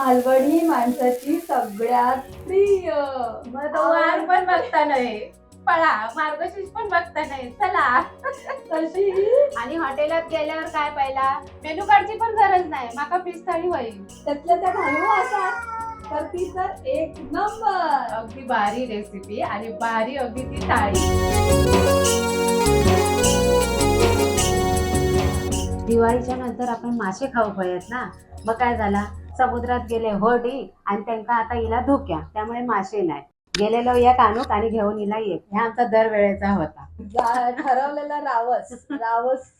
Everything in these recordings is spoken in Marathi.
मालवणी माणसाची सगळ्यात प्रिय. मग तो वार पण बघता नाही. पळा. मार्गशीर्ष पण बघता नाही. चला. तशी आणि हॉटेलात गेल्यावर काय पाहिला? मेनू कार्डची पण गरज नाही. माका पीस थाळी होईल. त्यातल्या त्या घालू असा. तर ती तर एक नंबर. अगदी भारी रेसिपी आणि भारी अगदी ती थाळी. दिवाळीच्या नंतर आपण मासे खाऊ पाहिजेत ना. मग काय झाला? समुद्रात गेले होडी आणि त्यांना आता हिला धोक्या. त्यामुळे मासे नाही. गेलेलो एक आणूक आणि घेऊन हिला एक हे आमचा दरवेळेचा होता. ठरवलेला रावस. रावस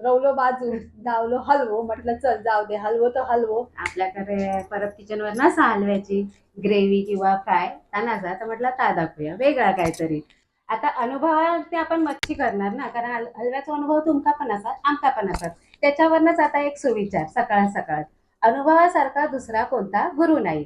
रवलो बाजू. धावलो हलवो. म्हटलं चल जाऊ दे. हलवो तर हलवो. आपल्याकडे परत किचनवर नसा हलव्याची ग्रेव्ही किंवा फ्राय तानाचा. तर म्हटलं ता दाखवूया. वेगळा काहीतरी. आता अनुभवावरती आपण मच्छी करणार ना? कारण हल- हलव्याचा अनुभव तुमका पण असतात आमका पण असतात त्याच्यावरनच आता एक सुविचार. सकाळ सकाळ अनुभवासारखा दुसरा कोणता गुरु नाही.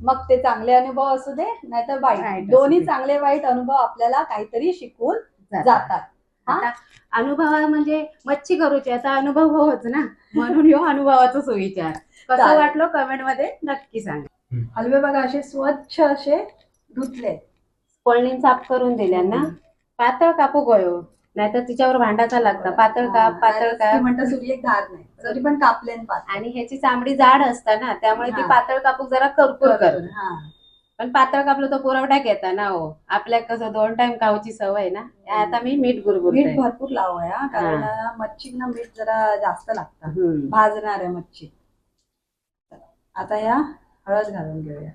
मग ते चांगले अनुभव असू दे नाहीतर वाईट. वाईट असू दोन्ही दे. चांगले वाईट अनुभव आपल्याला काहीतरी शिकून जातात. हा? आता अनुभव म्हणजे मच्छी करूची आता अनुभव होच ना. म्हणून ह्यो अनुभवाचा सुविचार. कसं चालेल. वाटलं कमेंटमध्ये नक्की सांगा. हलवे बघा असे स्वच्छ असे धुतले. कोळणी साफ करून दिल्या ना. पातळ कापू गयो. नाहीतर तिच्यावर भांडाचा लागतं पातळ काप पातळ काप. म्हणतात सूर्य धार नाही. तरी पण कापले पातळ. आणि ह्याची चामडी जाड असता ना त्यामुळे ती हा. पातळ कापूक जरा करपूर कर हा. पण पातळ कापलं तर पुरवठा घेता ना हो. आपल्या कसं दोन टाइम खाऊची सवय ना. आता मी मीठ मीठ गुरगुरते भरपूर लाव हा. कारण मच्छीना मीठ जरा जास्त लागतं. हम्म. भाजणार आहे मच्छी. आता या हळद घालून घेऊया.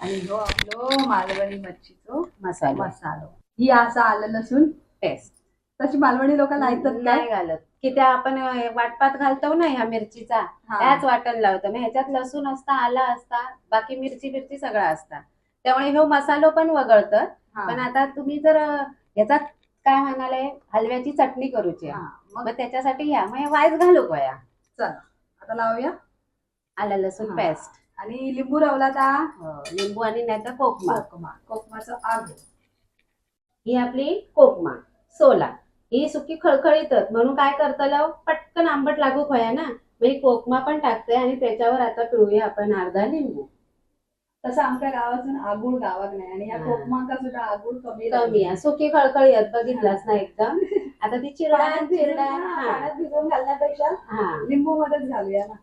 आणि हो आपलं मालवणी मच्छीचो मसाला. मसालो. ही असा आलं लसूण. टेस्ट तशी मालवणी लोकांना ऐकतात नाही घालत. की त्या आपण वाटपात घालतो ना ह्या मिरचीचा हा. त्याच वाटण लावतो. मग ह्याच्यात लसूण असता आला असता बाकी मिरची मिरची सगळं असता. त्यामुळे ह्यो मसालो पण वगळत. हा. पण आता तुम्ही जर ह्याच्यात काय म्हणाले हलव्याची चटणी करूची. हा. मग? त्याच्यासाठी घ्या मग हे वाईस घालू गोया चला. आता लावूया. आलं लसूण हा. पेस्ट. आणि लिंबू रवला ता? लिंबू आणि नाहीतर कोकमा. कोकमा. कोकमाचं आग. ही आपली कोकमा. सोला. ही सुकी खळखळीतच म्हणून काय करतलं पटकन आंबट लागू खोया ना. मग ही कोकमा पण टाकते आणि त्याच्यावर आता पिळूया आपण अर्धा लिंबू. तसं आमच्या गावातून आगुळ गावात नाही. आणि ह्या हा. कोकमाका सुद्धा आगुळ कमी कमी आहे. सुकी खळखळी आहेत बघितलास ना एकदम? आता ती चिरडा चिरडा पाण्यात भिजवून घालण्यापेक्षा हा. लिंबू मध्येच घालूया ना.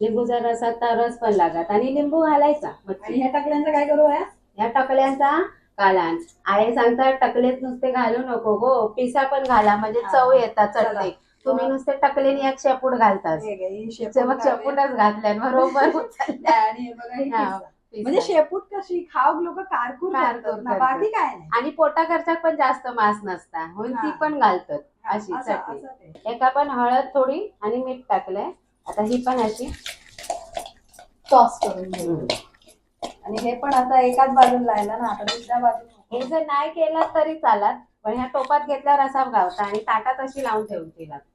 लिंबूचा रसात रस पण लागत आणि लिंबू घालायचा. आणि ह्या टाकल्यांचं काय करू या ह्या टकल्यांचा कालान आहे सांगतात टकलेच नुसते घालू नको गो पिसा पण घाला म्हणजे हा. चव येतात. चटणी तुम्ही नुसते टकलेनी एक शेपूट घालतात हे ही मग. शेपूटच घातल्यान बरोबर. आणि हे बघा ही हा. म्हणजे शेपूट कशी खाऊ लोक कारकूर. बाकी काय नाही आणि पोटाकरच्या पण जास्त मांस नसता म्हणून ती हा. पण घालतात अशी चटणी. एका पण हळद थोडी आणि मीठ टाकलंय आता ही पण अशी टॉस करून घेऊ आणि हे पण आता एकाच बाजूला राहिला ना आता दुसऱ्या बाजूला. हे जर नाही केलं तरी चालत पण ह्या टोपात घेतल्यावर असा गावता आणि ताटात अशी लावून ठेवची लागतो.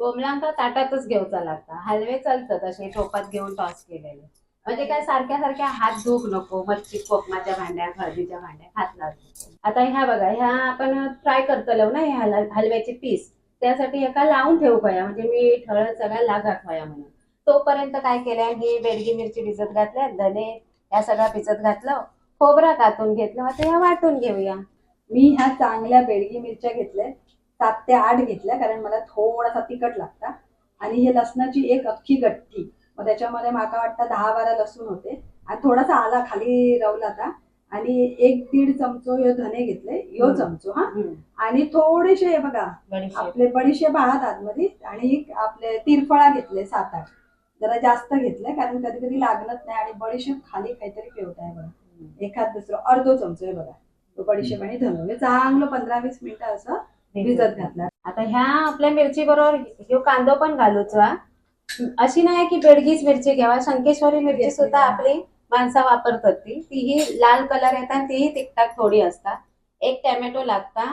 कोंबड्यांका ताटातच घेऊचा लागता. हलवे चालतात असे टोपात घेऊन टॉस केलेले. म्हणजे काय सारख्या सारख्या हात धुक नको मच्छी कोकमाच्या भांड्यात हळदीच्या भांड्यात हात लागतो आता ह्या बघा ह्या आपण फ्राय करतलो ना ह्या हलव्याचे पीस त्यासाठी एका लावून ठेवू पाया. म्हणजे मीठ हळद सगळ्या लागा खाया म्हणून. तोपर्यंत काय केलंय? ही बेडगी मिरची भिजत घातल्या धने ह्या सगळ्या भिजत घातलं खोबरा कातून घेतलं आता ह्या वाटून घेऊया. मी ह्या चांगल्या बेडगी मिरच्या घेतल्या सात ते आठ घेतल्या कारण मला थोडासा तिखट लागता. आणि हे लसणाची एक अख्खी गट्टी. मग त्याच्यामध्ये माका वाटतं दहा बारा लसूण होते. आणि थोडासा आला खाली रवला होता. आणि एक दीड चमचो ह्यो धने घेतले हम्म. चमचो हा. आणि थोडेसे हे बघा आपले बडीशेप आहात आतमध्ये. आणि आपले तिरफळा घेतले सात आठ. जरा जास्त घेतले कारण कधी कधी लागत नाही आणि बडीशेप खाली काहीतरी पेवत आहे बघा एखाद दुसरं अर्धो चमचो आहे बघा. तो बडीशेप आणि धनु. हे चांगलं पंधरा वीस मिनिटं असं भिजत घातलं. आता ह्या आपल्या मिरची बरोबर ह्यो कांदो पण घालूचा अशी नाही की बेडगीच मिरची घ्यावा. शंकेश्वरी मिरची सुद्धा? आपली माणसं वापरतात ती. तीही लाल कलर येतात तीही तिखटाक थोडी असतात. एक टॅमॅटो लागता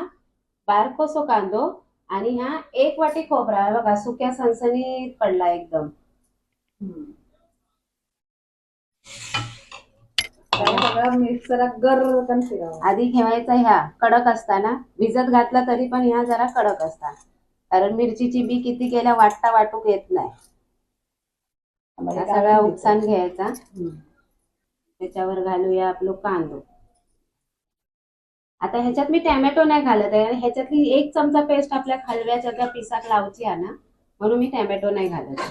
बारकोसो कांदो आणि ह्या एक वाटी खोबरा. बघा सुक्या सणसणीत पडला एकदम. जरा फिरवा आधी ठेवायचा ह्या कडक असताना. भिजत घातला तरी पण ह्या जरा कडक असतात. कारण मिरचीची बी किती केल्या वाटता वाटूक येत नाही. सगळा. उपसान घ्यायचा. त्याच्यावर घालूया आपलं कांदो. आता ह्याच्यात मी टॅमॅटो नाही घालत आहे. आणि ह्याच्यातली एक चमचा पेस्ट आपल्या हलव्याच्या त्या पिसाक लावची आहे ना म्हणून मी टॅमॅटो नाही घालत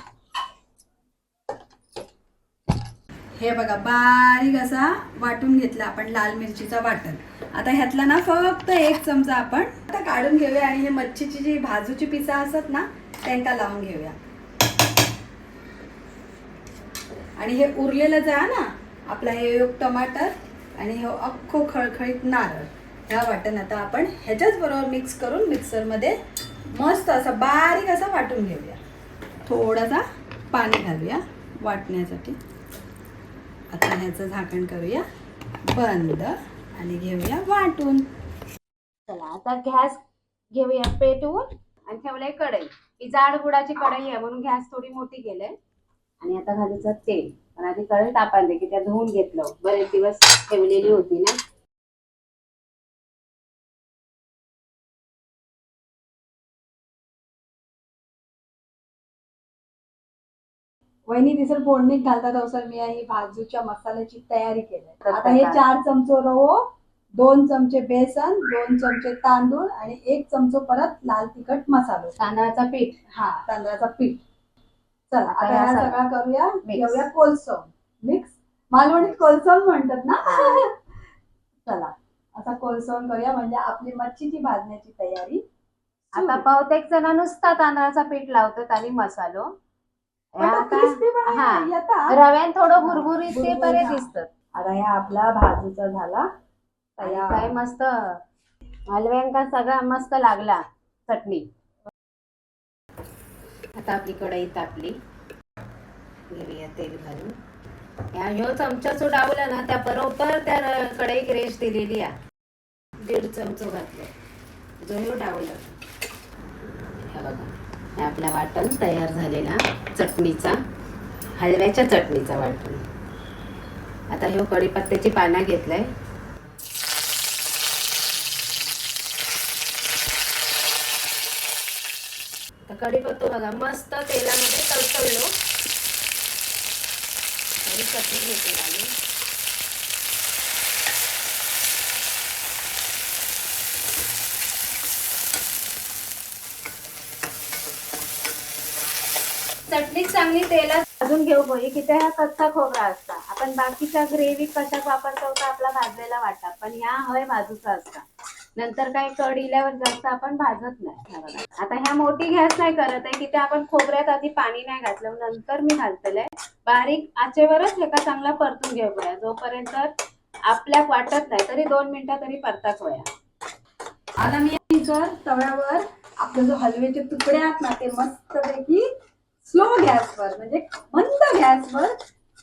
हे बघा बारीक असा वाटून घेतला आपण लाल मिरचीचा वाटण. आता ह्यातला ना फक्त एक चमचा आपण आता काढून घेऊया आणि हे मच्छीची जी भाजूची पिसा असत ना त्यांना लावून घेऊया. आणि हे उरलेलं जा ना आपला हे योग टमाटर आणि हे अख्खो खळखळीत नारळ. ह्या वाटण आता आपण ह्याच्याच बरोबर मिक्स करून मिक्सरमध्ये मस्त असा बारीक असा वाटून घेऊया. थोडासा पाणी घालूया वाटण्यासाठी. आता ह्याचं झाकण करूया. बंद. आणि घेऊया वाटून. चला आता गॅस घेऊया पेटवून आणि ठेवलंय कढई. ही जाड बुडाची कढई आहे म्हणून गॅस थोडी मोठी केलंय. आणि आता घालूचं तेल. पण आधी कढई तापायला की त्या धुवून घेतलं. बरेच दिवस ठेवलेली होती ना. वहिनी तिसर फोडणीत घालतात अवसर मी ही भाजूच्या मसाल्याची तयारी केली आता हे? चार चमचो रवो दोन चमचे बेसन दोन चमचे तांदूळ आणि एक चमचो परत लाल तिखट मसालो. तांदळाचा पीठ. हा तांदळाचा पीठ. चला आता आता सगळ्या. सगळा करूया. घेऊया कोलसवून मिक्स मालवणीत कोलसवून म्हणतात ना? चला असा कोलसवून करूया म्हणजे आपली मच्छीची भाजण्याची तयारी आता बहुतेक जण नुसता तांदळाचा पीठ लावतात आणि मसालो. रव्यान थोडं भुरभुरीत ते बरे. दिसतात. आता ह्या आपला भाजूचा झाला. काय मस्त. हलव्यांका सगळा मस्त लागला चटणी. आता आपली कढई तापली. घेऊया तेल घालून. या ह्यो चमचा जो डावला ना त्या बरोबर त्या कढईक रेश दिलेली आहे. दीड चमचो घातलं. जो ह्यो डावला. हे बघा. आपला वाटण तयार झालेला चटणीचा हलव्याच्या चटणीचा वाटण. आता हे कढीपत्त्याची पानं घेतलंय. तर कढीपत्तो बघा मस्त तेलामध्ये तळतळलो. चटणी घेते आम्ही चटणी चांगली तेलात भाजून घेऊ पाहिजे की त्या कच्चा खोबरा असता. आपण बाकीच्या ग्रेव्ही कशा वापरतो तर आपला भाजलेला वाटा. पण ह्या हय बाजूचा असता. नंतर काय कड इल्यावर जास्त आपण भाजत नाही. आता ह्या मोठी गॅस नाही करत आहे. की ते आपण खोबऱ्यात आधी पाणी नाही घातलं. नंतर मी घालतले. बारीक आचेवरच एका चांगला परतून घेऊ पड्या जोपर्यंत आपल्या वाटत नाही तरी दोन मिनिटं तरी परताक वया आता मी जर तव्यावर आपले जो हलव्याचे तुकडे आहेत ना ते मस्तपैकी स्लो गॅसवर म्हणजे मंद गॅसवर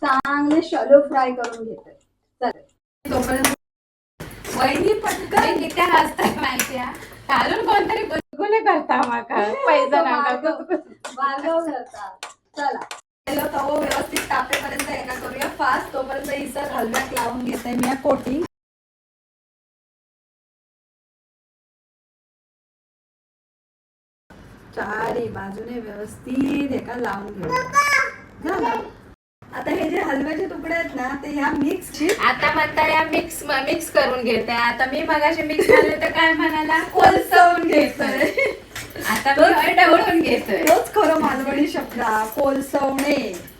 चांगले शॅलो फ्राय करून घेते. चालेल वहिनी पटकन किती हसतात माहितीया घालून कोणतरी गुलगुले करता माका पैसा नाका करतात चला. तवो व्यवस्थित तापेपर्यंत एका करूया. फास्ट तोपर्यंत इतर हलव्यात लावून घेते मी कोटिंग चारी बाजूने व्यवस्थित एका लावून घेऊ झालं आता हे जे हलव्याचे तुकडे आहेत ना ते ह्या मिक्सची आता म्हणता या मिक्स मिक्स करून घेते. आता मी मगाशी मिक्स झाले तर काय म्हणाला? कोलसवून घेतोय. आता ढवळून घेतोय. तोच खरो मालवणी शब्द कोलसवणे.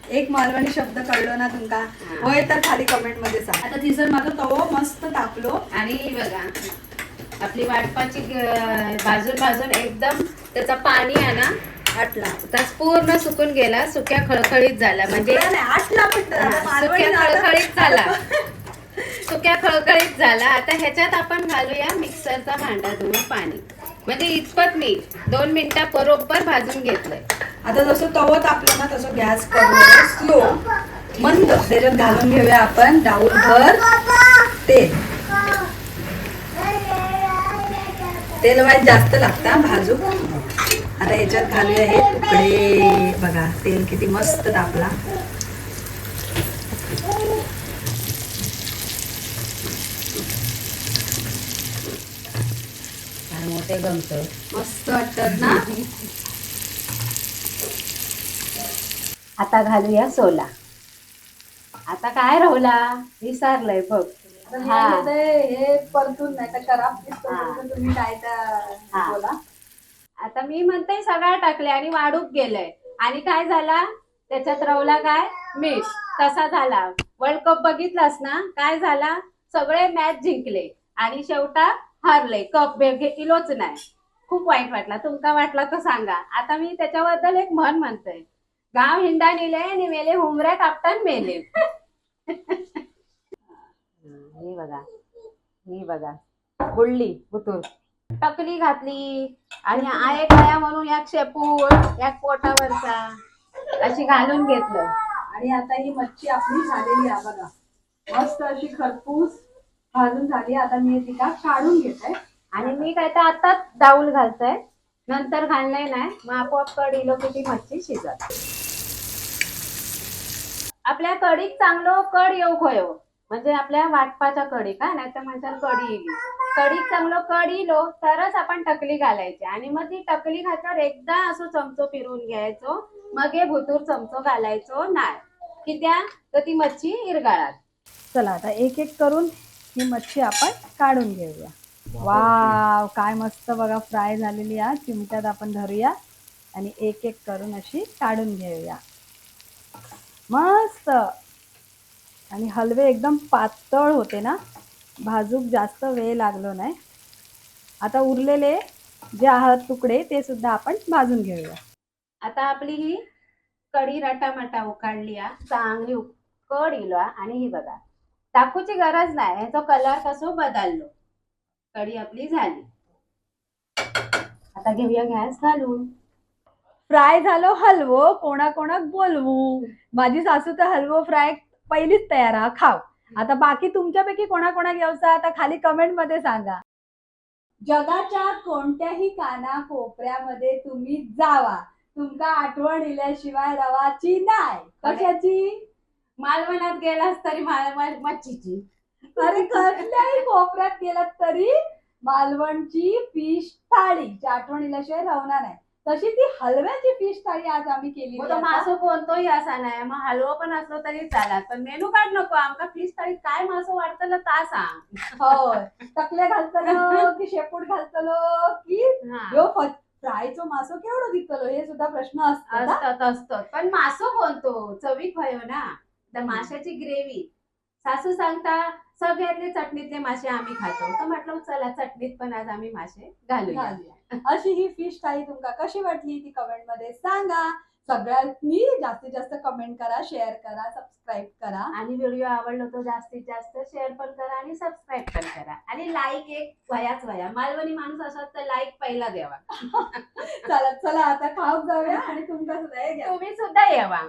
एक मालवणी शब्द कळलो ना तुमका? होय तर खाली कमेंटमध्ये सांग. आता तिसर माझा तवो मस्त तापलो. आणि बघा. आपली वाटपाची भाजून भाजून एकदम त्याचा पाणी आहे ना आटला. तास पूर्ण सुकून गेला सुक्या खळखळीत झाला. म्हणजे आटला सुक्या. खळखळीत झाला. सुक्या खळखळीत झाला. आता ह्याच्यात आपण घालूया मिक्सरचा भांडा धुवून पाणी. म्हणजे इतपत मी दोन मिनिटं बरोबर भाजून घेतलंय. आता जसं तवो तापलं ना तसं गॅस करून स्लो. मंद. त्याच्यात घालून घेऊया आपण. डाऊल भर तेल. तेल वाईट जास्त लागतं भाजू. आता याच्यात घालूया हे तुकडे. बघा तेल किती मस्त तापला मोठे गमत. मस्त वाटतात ना? आता घालूया सोला. आता काय राहुला विसारलंय बघ. आता मी हा. परतून नाही तर तुम्ही काय त्या हा. बोला. आता मी म्हणते सगळं टाकले आणि वाढूक गेलंय. आणि काय झाला? त्याच्यात रवला काय? मीठ. तसा झाला. वर्ल्ड कप बघितलास ना? काय झाला? सगळे मॅच जिंकले. आणि शेवटा हारले. कप घेतलोच नाही. खूप वाईट वाटला. तुमका वाटला तर सांगा. आता मी त्याच्याबद्दल एक म्हण म्हणते. गाव हिंडा नेले आणि मेले हुमऱ्या कापतान मेले. हे बघा ही बघा. बुडली बुतूर. टकली घातली. आणि आये खाया म्हणून या शेपूट या पोटावरचा. अशी घालून घेतलं. आणि आता ही मच्छी आपली झालेली आहे बघा. मस्त अशी खरपूस भाजून झाली. आता मी ती का काढून घेत. आहे आणि मी काय तर आताच डाऊल घालतोय. नंतर घाललंय नाही. मग आपोआप कड इलो की ती मच्छी शिजत आपल्या कढीत चांगलं कड येऊ खयो म्हणजे आपल्या वाटपाच्या कडी का? नाही तर म्हणतात कढी येईल कढीत चांगलं कड इलो तरच आपण टकली घालायची. आणि मग ती टकली घातल्यावर एकदा असं चमचो फिरवून घ्यायचो. मग हे भुतूर चमचो घालायचो नाही की त्या तर ती मच्छी इरगाळात चला आता एक एक करून ही मच्छी आपण काढून घेऊया. वाव काय मस्त बघा फ्राय झालेली आहे. चिमट्यात आपण धरूया. आणि एक एक करून अशी काढून घेऊया. मस्त. आणि हलवे एकदम पातळ होते ना भाजूक जास्त वेळ लागलो नाही. आता उरलेले जे आहात तुकडे ते सुद्धा आपण भाजून घेऊया. आता आपली ही कढी रटामटा उकाडली चांगली उक- कड इलो. आणि ही बघा टाकूची गरज नाही. ह्याचा कलर कसो बदललो? कढी आपली झाली. आता घेऊया गॅस घालून. फ्राय झालो हलवो कोणाकोणाक बोलवू. माझी सासू तर हलवो फ्राय पहिलीच तयार हा खाव आता बाकी तुमच्यापैकी कोणाकोणाक व्यवसाय आता खाली कमेंटमध्ये सांगा. जगाच्या कोणत्याही काना कोपऱ्यामध्ये तुम्ही जावा. तुमका आठवण इल्याशिवाय रवाची नाही कशाची? मालवणात गेलास तरी मच्छीची. अरे कसल्याही कोपऱ्यात गेलात तरी मालवणची फिश थाळी जी आठवण इल्याशिवाय राहणार नाही तशी ती हलव्याची फिश थाळी आज आम्ही केली मग तो मासो कोणतोही असा नाही. मग हलवं पण असलो तरी चालत. पण मेनू कार्ड नको. आमका फिश थाळी काय मासो वाटतं ता सांग. होय. टकले घालतलो की शेपूट घालतलो की हा. ह्यो फ्रायचो मासो केवढो दिसतलो हे सुद्धा प्रश्न असतात हा. असतात असतात पण मासो कोणतो? चवीक होयो ना. तर माशाची ग्रेव्ही. सासू सांगता सगळ्यातले चटणीतले मासे आम्ही खातो. तर म्हटलं चला चटणीत पण आज आम्ही मासे घालूया. घालूया. अशी ही फिश थाळी तुमका कशी वाटली ती कमेंटमध्ये सांगा. सगळ्यांनी जास्तीत जास्त कमेंट करा शेअर करा सबस्क्राईब करा. आणि व्हिडिओ आवडलो तो जास्तीत जास्त शेअर पण करा आणि सबस्क्राईब पण करा. आणि लाईक एक वयाच वया. मालवणी माणूस असत तर लाईक पहिला द्यावा चला चला आता खाऊ जाऊया आणि तुमका सुद्धा तुम्ही सुद्धा येवा.